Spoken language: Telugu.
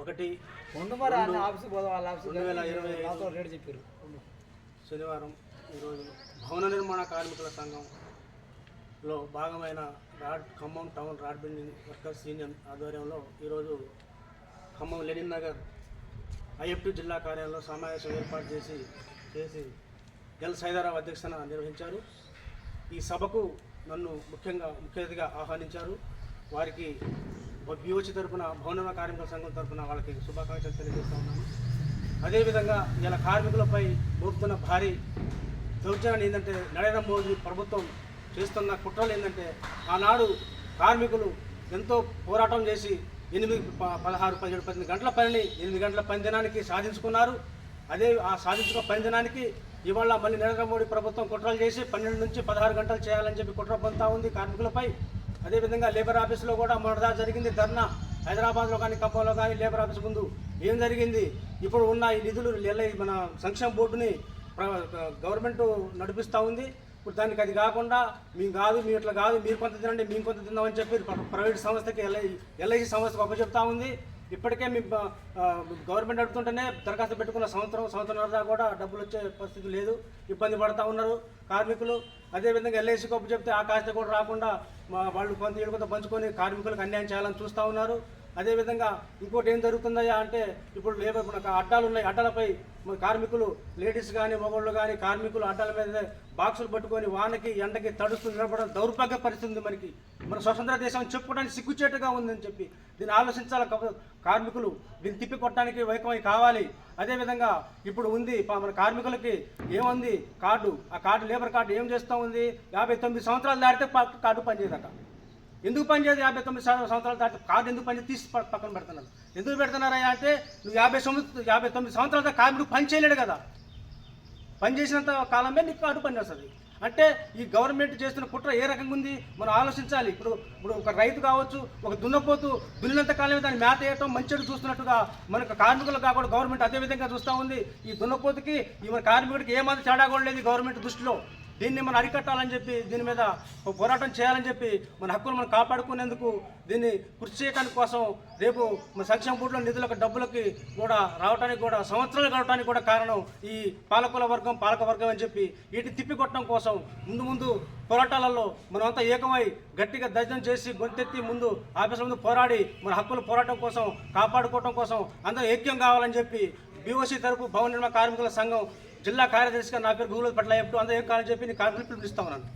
ఒకటి. రెండు వేల ఇరవై చెప్పారు శనివారం ఈరోజు భవన నిర్మాణ కార్మికుల సంఘంలో భాగమైన rod Khammam town rod building workers union ఆధ్వర్యంలో ఈరోజు ఖమ్మం లెనిన్ నగర్ ఐఎఫ్టి జిల్లా కార్యాలయంలో సమావేశం ఏర్పాటు చేసి చేసి ఎల్ సైదారావు అధ్యక్షతన నిర్వహించారు. ఈ సభకు నన్ను ముఖ్యంగా ముఖ్య అతిథిగా ఆహ్వానించారు. వారికి బిఓచి తరపున భవనమ కార్మికుల సంఘం తరపున వాళ్ళకి శుభాకాంక్షలు తెలియజేస్తూ ఉన్నాను. అదేవిధంగా ఇలా కార్మికులపై మోపుతున్న భారీ దౌర్జన్యం ఏంటంటే నరేంద్ర మోదీ ప్రభుత్వం చేస్తున్న కుట్రలు ఏంటంటే ఆనాడు కార్మికులు ఎంతో పోరాటం చేసి ఎనిమిది ప- పదహారు పదిహేడు పద్దెనిమిది గంటల పనిని ఎనిమిది గంటల పని దినానికి సాధించుకున్నారు. అదే ఆ సాధించుకున్న పని దినానికి ఇవాళ మళ్ళీ నరేంద్ర మోడీ ప్రభుత్వం కుట్రలు చేసి పన్నెండు నుంచి పదహారు గంటలు చేయాలని చెప్పి కుట్ర పొందుతా ఉంది కార్మికులపై. అదేవిధంగా లేబర్ ఆఫీసులో కూడా మొదట జరిగింది. ధర్నా హైదరాబాద్లో కానీ ఖమ్మంలో కానీ లేబర్ ఆఫీస్ ముందు ఏం జరిగింది? ఇప్పుడు ఉన్న ఈ నిధులు ఎల్ఐ మన సంక్షేమ బోర్డుని గవర్నమెంట్ నడిపిస్తూ ఉంది. ఇప్పుడు దానికి అది కాకుండా మేము కాదు మీ ఇట్లా కాదు మీరు కొంత తినండి మేము కొంత తిందామని చెప్పి ప్రైవేట్ సంస్థకి ఎల్ఐ ఎల్ఐసి సంస్థకు అప్పచెప్తా ఉంది. ఇప్పటికే మీ గవర్నమెంట్ అడుగుతుంటేనే దరఖాస్తు పెట్టుకున్న సంవత్సరం సంవత్సరం దాకా కూడా డబ్బులు వచ్చే పరిస్థితి లేదు. ఇబ్బంది పడతా ఉన్నారు కార్మికులు. అదేవిధంగా ఎల్ఐసి కప్పు చెప్తే ఆ కాస్త కూడా రాకుండా మా వాళ్ళు కొంత ఏడు కొంత పంచుకొని కార్మికులకు అన్యాయం చేయాలని చూస్తూ ఉన్నారు. అదేవిధంగా ఇంకోటి ఏం జరుగుతుందయ్యా అంటే ఇప్పుడు లేబర్ మనకు అడ్డాలు ఉన్నాయి. అడ్డాలపై మన కార్మికులు లేడీస్ కానీ మగవాళ్ళు కానీ కార్మికులు అడ్డాల మీద బాక్సులు పట్టుకొని వానకి ఎండకి తడుస్తూ నిలబడడం దౌర్భాగ్య పరిస్థితి ఉంది మనకి. మన స్వతంత్ర దేశం చెప్పుకోవడానికి సిగ్గుచేటుగా ఉందని చెప్పి దీన్ని ఆలోచించాలి. కార్మికులు దీన్ని తిప్పి కొట్టడానికి వైకమై కావాలి. అదేవిధంగా ఇప్పుడు ఉంది మన కార్మికులకి ఏముంది? కార్డు. ఆ కార్డు లేబర్ కార్డు ఏం చేస్తూ ఉంది? యాభై తొమ్మిది సంవత్సరాలు దాటితే ప- కార్డు పనిచేయదట. ఎందుకు పనిచేయదు యాభై తొమ్మిది సంవ- సంవత్సరాలు దాటి కార్డు ఎందుకు పని తీసి పక్కన పెడుతున్నారు. ఎందుకు పెడుతున్నారయ్యా అంటే నువ్వు యాభై సంవత్సరం యాభై తొమ్మిది సంవత్సరాల దాకా కార్మికుడు పని చేయలేడు కదా. పని చేసినంత కాలమే నీకు కార్డు పని వస్తుంది అంటే ఈ గవర్నమెంట్ చేస్తున్న కుట్ర ఏ రకంగా ఉంది? మనం ఆలోచించాలి. ఇప్పుడు ఇప్పుడు ఒక రైతు కావచ్చు ఒక దున్నపోతు దున్నినంత కాలమే దాన్ని మేత వేయటం మంచిగా చూస్తున్నట్టుగా మనకు కార్మికులు కాకుండా గవర్నమెంట్ అదే విధంగా చూస్తూ ఉంది. ఈ దున్నపోతుకి ఈ మన కార్మికుడికి ఏమాత్రం తేడా కూడా లేదు గవర్నమెంట్ దృష్టిలో. దీన్ని మనం అరికట్టాలని చెప్పి దీని మీద పోరాటం చేయాలని చెప్పి మన హక్కులు మనం కాపాడుకునేందుకు దీన్ని కృషి చేయడానికి కోసం రేపు మన సంక్షేమ బోర్డులో నిధులకు డబ్బులకి కూడా రావడానికి కూడా సంవత్సరాలు గడవడానికి కూడా కారణం ఈ పాలకుల వర్గం పాలక వర్గం అని చెప్పి వీటిని తిప్పికొట్టడం కోసం ముందు ముందు పోరాటాలలో మనమంతా ఏకమై గట్టిగా దర్శనం చేసి గొంతెత్తి ముందు ఆఫీసుల ముందు పోరాడి మన హక్కుల పోరాటం కోసం కాపాడుకోవడం కోసం అందరూ ఐక్యం కావాలని చెప్పి బీఓసీ తరపు భవన నిర్మాణ కార్మికుల సంఘం జిల్లా కార్యదర్శిగా నా పేరు గూగుల్ పట్ల చెప్తూ అందరూ ఏం కావాలని చెప్పి నేను కార్మికులు పిలుపునిస్తా ఉన్నాను.